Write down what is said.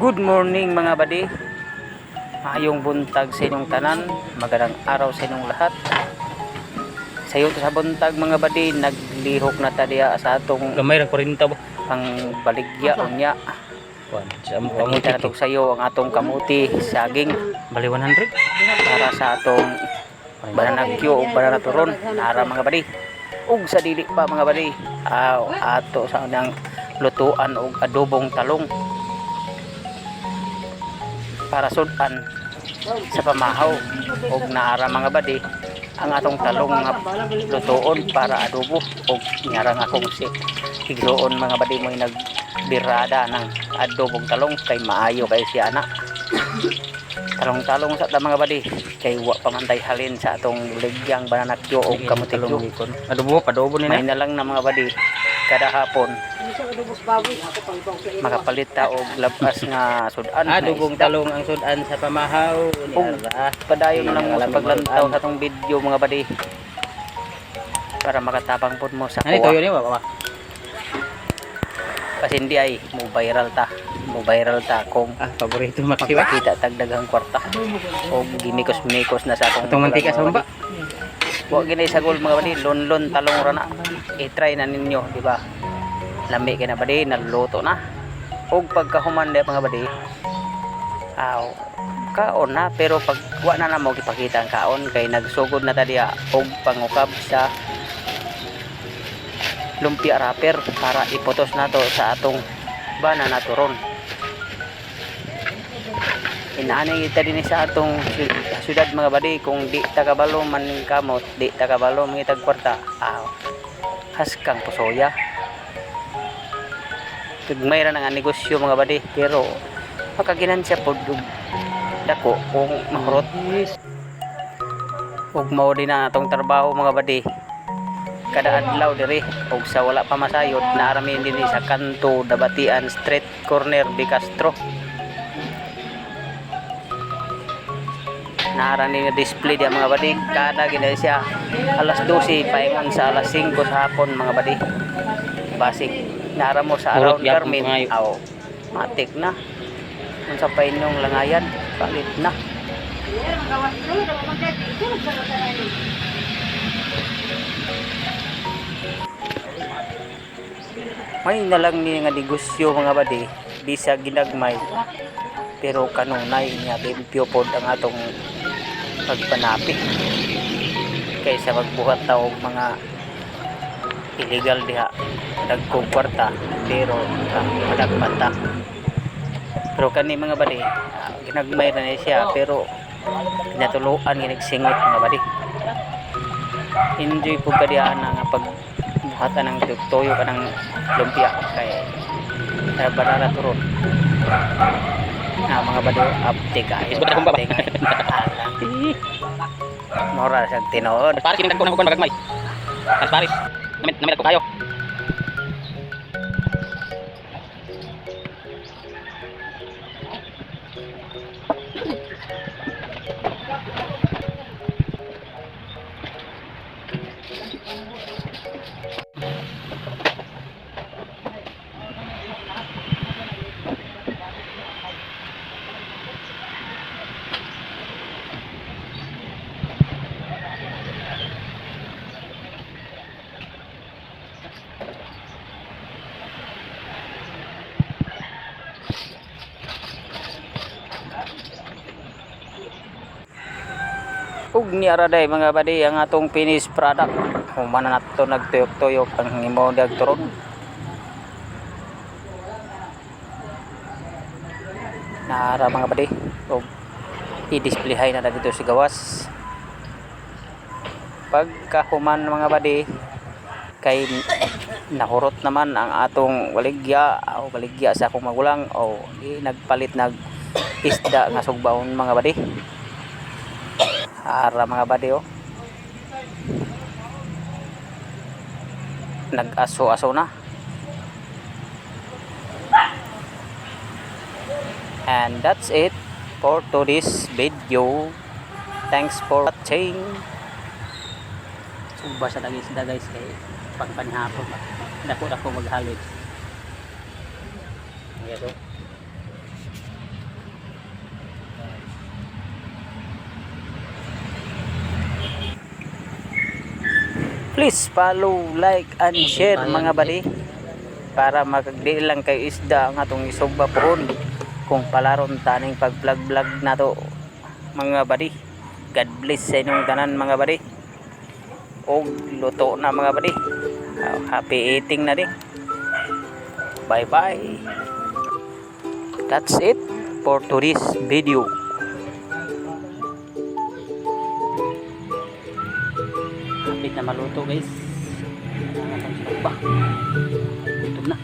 Good morning mga badi. Ayong buntag sa inyong tanan. Magandang araw sa inyong lahat. Sa iyo sa buntag mga badi, naglihok na tadiya sa atong Gamay ra 40 ba? pang baligya unya. Pangita na kamuti. sa iyo ang atong kamuti, saging Bali 100. para sa atong bananagyo o bananaturon para mga badi. Ug sa dili pa mga badi, ato sa nang lutuan og adobong talong para sudan sa pamahaw og naara mga badi ang atong talong nga lutuon para adobo og ngarang akong si higsoon mga badi mo nagbirada ng adobong talong kay maayo kay siya ana. Talong-talong sa ta mga badi kay wa pamantay halin sa atong ligyang bananakyo og kamutilong. Adobo, padobo ni may na lang na mga badi kada hapon makapalit ta og labas nga sudan Adobong isda. talong ang sudan sa pamahaw. Ug Niara. padayon na mo sa paglantaw sa atong video mga badi para makatapang pod mo sa Ano kuha toyo ni ba? kasi hindi ay mo viral ta mo viral ta kung Ah, paborito makiwa. makita tag daghang kwarta o ginikos-mikos na sa atong Atong mantika sa baba. Wa gini sa gol mga badi, lonlon talong ra na. I-try na ninyo, di ba? Lami kay na badi, naluto na. Og pagkahuman di mga badi, aw kaon na pero pag wa na na mo gipakita ang kaon kay nagsugod na ta diha og pangukab sa lumpia wrapper para iputos nato sa atong banana turon. Inaani kita din sa atong sy- syudad mga badi kung di takabalo man kamot, di takabalo mga itag kwarta. Aw. Haskang pusoya. Tugmay ra nga negosyo mga badi pero makaginansya pod og dako kung mahurot. Ug mao din na atong trabaho mga badi kada adlaw diri ug sa wala pa masayod naarami din sa kanto Dabatian Street Corner Di Castro naara ni display dia mga badi kada gina siya alas 12 paingon sa alas 5 sa hapon mga badi basic naara mo sa around pangayo. aw matik na. Unsa pa inyong langayan palit na. May na lang ni nga negosyo mga badi di sa ginagmay. Pero kanunay niya limpyo pod ang atong pagpanapi kaysa magbuhat ta og mga illegal diha dagkog kwarta pero ah, madagpan ta pero kani mga badi ah, ginagmay na siya pero pinatuluan ginagsingot mga badi. Enjoy po kadiyan nga pag buhatan ng tuyo ka ng lumpia kay uh, banana turon ah, mga bado upte ka Isbot na kung baba. mora sa tinood Paris kining dagko na kuan magagmay. Paris Paris. Namit namit ko kayo. Ug ni araday mga badi ang atong finished product. Humana na to nagtuyok-tuyok ang himo dag turon naara mga badi. Ug i-displayhay na dito sa gawas. Pagkahuman mga badi kay nahurot naman ang atong waligya o waligya sa akong magulang o di nagpalit nag isda nga sugbaon mga badi ara mga badi oh. Nag-aso-aso na. And that's it for today's video. Thanks for watching. Suba sa lagi isda guys kay pang panhapon dako dako maghalid yes, oh. Please follow, like, and share mga buddy. para makagdi lang kay isda ang atong isugba pohon kung palaron taning pag vlog vlog na to mga buddy. God bless sa inyong tanan mga buddy. Og luto na mga buddy. Ah, happy eating na din. Bye bye that's it for today's video maluto guys. Gutom na.